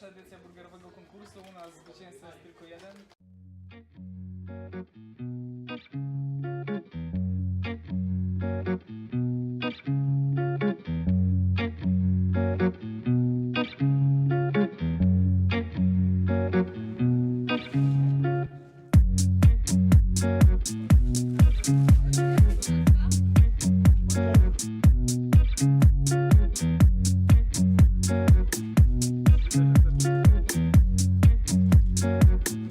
Pierwsza edycja burgerowego konkursu, u nas zwycięzca jest tylko jeden.